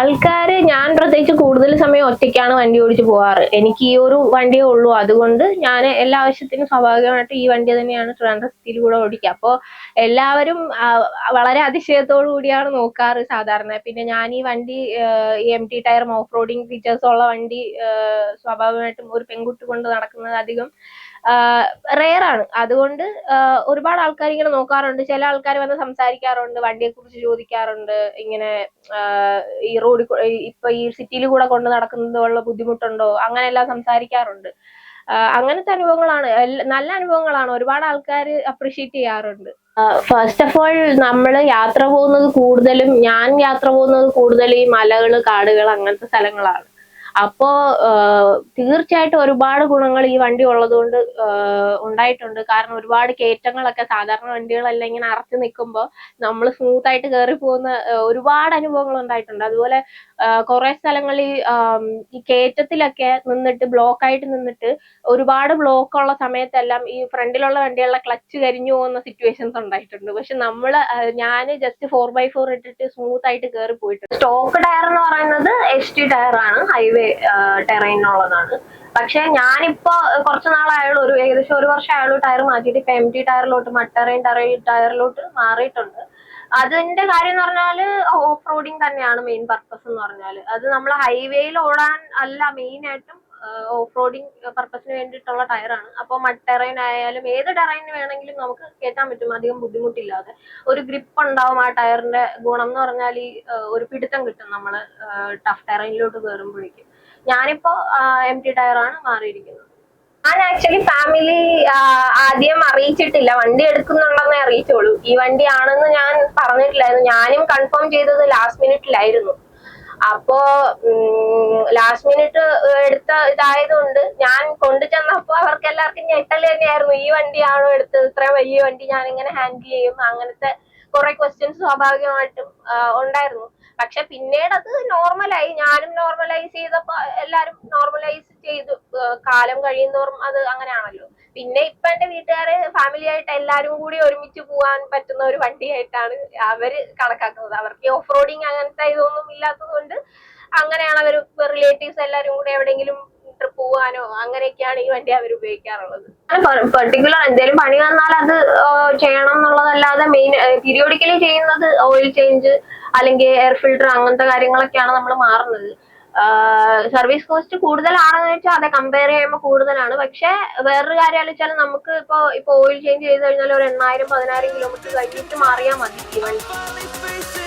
ആൾക്കാര് ഞാൻ പ്രത്യേകിച്ച് കൂടുതൽ സമയം ഒറ്റയ്ക്കാണ് വണ്ടി ഓടിച്ച് പോവാറ്. എനിക്ക് ഈ ഒരു വണ്ടിയേ ഉള്ളൂ. അതുകൊണ്ട് ഞാൻ എല്ലാ ആവശ്യത്തിനും സ്വാഭാവികമായിട്ട് ഈ വണ്ടി തന്നെയാണ് ട്രിവാൻഡ്രം സിറ്റിയിൽ കൂടെ ഓടിക്കുക. അപ്പോൾ എല്ലാവരും വളരെ അതിശയത്തോടു കൂടിയാണ് നോക്കാറ് സാധാരണ. പിന്നെ ഞാൻ ഈ വണ്ടി എം ടി ടയറും ഓഫ് റോഡിങ് ഫീച്ചേഴ്സ് ഉള്ള വണ്ടി സ്വാഭാവികമായിട്ടും ഒരു പെൺകുട്ടി കൊണ്ട് നടക്കുന്നത് അധികം റെയർ ആണ്. അതുകൊണ്ട് ഒരുപാട് ആൾക്കാർ ഇങ്ങനെ നോക്കാറുണ്ട്. ചില ആൾക്കാർ വന്ന് സംസാരിക്കാറുണ്ട് വണ്ടിയെ കുറിച്ച് ചോദിക്കാറുണ്ട്. ഇങ്ങനെ ഈ റോഡിൽ ഇപ്പൊ ഈ സിറ്റിയിൽ കൂടെ കൊണ്ട് നടക്കുന്നതുള്ള ബുദ്ധിമുട്ടുണ്ടോ? അങ്ങനെയെല്ലാം സംസാരിക്കാറുണ്ട്. അങ്ങനത്തെ അനുഭവങ്ങളാണ്. നല്ല അനുഭവങ്ങളാണ്. ഒരുപാട് ആൾക്കാർ അപ്രീഷിയേറ്റ് ചെയ്യാറുണ്ട്. ഫസ്റ്റ് ഓഫ് ഓൾ നമ്മൾ യാത്ര പോകുന്നത് കൂടുതലും ഞാൻ യാത്ര പോകുന്നത് കൂടുതൽ ഈ മലകൾ കാടുകൾ അങ്ങനത്തെ സ്ഥലങ്ങളാണ്. അപ്പോ തീർച്ചയായിട്ടും ഒരുപാട് ഗുണങ്ങൾ ഈ വണ്ടി ഉള്ളതുകൊണ്ട് ഉണ്ടായിട്ടുണ്ട്. കാരണം ഒരുപാട് കയറ്റങ്ങളൊക്കെ സാധാരണ വണ്ടികളെല്ലാം ഇങ്ങനെ അറച്ചു നിൽക്കുമ്പോൾ നമ്മൾ സ്മൂത്ത് ആയിട്ട് കയറി പോകുന്ന ഒരുപാട് അനുഭവങ്ങൾ ഉണ്ടായിട്ടുണ്ട്. അതുപോലെ കുറെ സ്ഥലങ്ങളിൽ ഈ, കയറ്റത്തിലൊക്കെ നിന്നിട്ട് ബ്ലോക്ക് ആയിട്ട് നിന്നിട്ട് ഒരുപാട് ബ്ലോക്ക് ഉള്ള സമയത്തെല്ലാം ഈ ഫ്രണ്ടിലുള്ള വണ്ടികളുടെ ക്ലച്ച് കരിഞ്ഞു പോകുന്ന സിറ്റുവേഷൻസ് ഉണ്ടായിട്ടുണ്ട്. പക്ഷെ നമ്മൾ ഞാൻ ജസ്റ്റ് ഫോർ ബൈ ഫോർ ഇട്ടിട്ട് സ്മൂത്ത് ആയിട്ട് കയറി പോയിട്ടുണ്ട്. സ്റ്റോക്ക് ടയർ എന്ന് പറയുന്നത് എച്ച് ടി ടയർ ആണ്. ഹൈവേ ടെറൈനുള്ളതാണ് പക്ഷെ ഞാനിപ്പോ കുറച്ച് നാളായുള്ളൂ. ഒരു ഏകദേശം ഒരു വർഷം ആയുള്ളൂ ടയർ മാറ്റിയിട്ട്. ഇപ്പൊ എം ടി ടയറിലോട്ട് മട്ടറൈൻ ടയറിലോട്ട് മാറിയിട്ടുണ്ട്. അതിന്റെ കാര്യം എന്ന് പറഞ്ഞാൽ ഓഫ് റോഡിങ് തന്നെയാണ് മെയിൻ പർപ്പസ് എന്ന് പറഞ്ഞാൽ. അത് നമ്മൾ ഹൈവേയിൽ ഓടാൻ അല്ല മെയിൻ ആയിട്ടും ഓഫ് റോഡിങ് പർപ്പസിന് വേണ്ടിയിട്ടുള്ള ടയറാണ് അപ്പോൾ മഡ് ടെറൈൻ ആയാലും ഏത് ടെറൈനിന് വേണമെങ്കിലും നമുക്ക് കയറ്റാൻ പറ്റും. അധികം ബുദ്ധിമുട്ടില്ലാതെ. ഒരു ഗ്രിപ്പ് ഉണ്ടാവും ആ ടയറിന്റെ ഗുണം എന്ന് പറഞ്ഞാൽ ഈ ഒരു പിടുത്തം കിട്ടും നമ്മൾ ടഫ് ടെറൈനിലോട്ട് കയറുമ്പോഴേക്കും ഞാനിപ്പോ എം ടി ടയറാണ് മാറിയിരിക്കുന്നത്. ഞാൻ ആക്ച്വലി ഫാമിലി ആദ്യം അറിയിച്ചിട്ടില്ല. വണ്ടി എടുക്കുന്നുണ്ടെന്നേ അറിയിച്ചോളൂ ഈ വണ്ടി ആണെന്ന് ഞാൻ പറഞ്ഞിട്ടില്ലായിരുന്നു. ഞാനും കൺഫേം ചെയ്തത് ലാസ്റ്റ് മിനിറ്റിലായിരുന്നു അപ്പോ ലാസ്റ്റ് മിനിറ്റ് എടുത്ത ഇതായതുകൊണ്ട് ഞാൻ കൊണ്ടു ചെന്നപ്പോ അവർക്ക് എല്ലാവർക്കും ഞെട്ടൽ തന്നെയായിരുന്നു. ഈ വണ്ടിയാണോ എടുത്തത്? ഇത്ര വലിയ വണ്ടി ഞാൻ എങ്ങനെ ഹാൻഡിൽ ചെയ്യും. അങ്ങനത്തെ കുറെ ക്വസ്റ്റ്യൻസ് സ്വാഭാവികമായിട്ടും ഉണ്ടായിരുന്നു. പക്ഷെ പിന്നീട് അത് നോർമലായി ഞാനും നോർമലൈസ് ചെയ്തപ്പോ എല്ലാരും നോർമലൈസ് ചെയ്തു കാലം കഴിയുന്തോറും അത് അങ്ങനെയാണല്ലോ. പിന്നെ ഇപ്പൊ എന്റെ വീട്ടുകാര് ഫാമിലി ആയിട്ട് എല്ലാരും കൂടി ഒരുമിച്ച് പോകാൻ പറ്റുന്ന ഒരു വണ്ടിയായിട്ടാണ് അവർ കണക്കാക്കുന്നത്. അവർക്ക് ഓഫ് റോഡിങ് അങ്ങനത്തെ ഇതൊന്നും ഇല്ലാത്തത് കൊണ്ട് അങ്ങനെയാണ് അവർ റിലേറ്റീവ്സ് എല്ലാരും കൂടി എവിടെയെങ്കിലും ട്രിപ്പ് പോകാനോ അങ്ങനെയൊക്കെയാണ് ഈ വണ്ടി അവർ ഉപയോഗിക്കാറുള്ളത്. പെർട്ടിക്കുലർ എന്തെങ്കിലും പണി വന്നാൽ അത് ചെയ്യണം എന്നുള്ളതല്ലാതെ മെയിൻ പീരിയോഡിക്കലി ചെയ്യുന്നത് ഓയിൽ ചേഞ്ച് അല്ലെങ്കിൽ എയർ ഫിൽട്ടർ അങ്ങനത്തെ കാര്യങ്ങളൊക്കെയാണ് നമ്മൾ മാറുന്നത്. സർവീസ് കോസ്റ്റ് കൂടുതലാണെന്ന് വെച്ചാൽ അതെ കമ്പയർ ചെയ്യുമ്പോൾ കൂടുതലാണ് പക്ഷെ വേറൊരു കാര്യം വെച്ചാൽ നമുക്ക് ഇപ്പോൾ ഇപ്പൊ ഓയിൽ ചേഞ്ച് ചെയ്ത് കഴിഞ്ഞാൽ ഒരു എണ്ണായിരം പതിനായിരം കിലോമീറ്റർ കഴിഞ്ഞിട്ട് മാറിയാൽ മതി ഈ.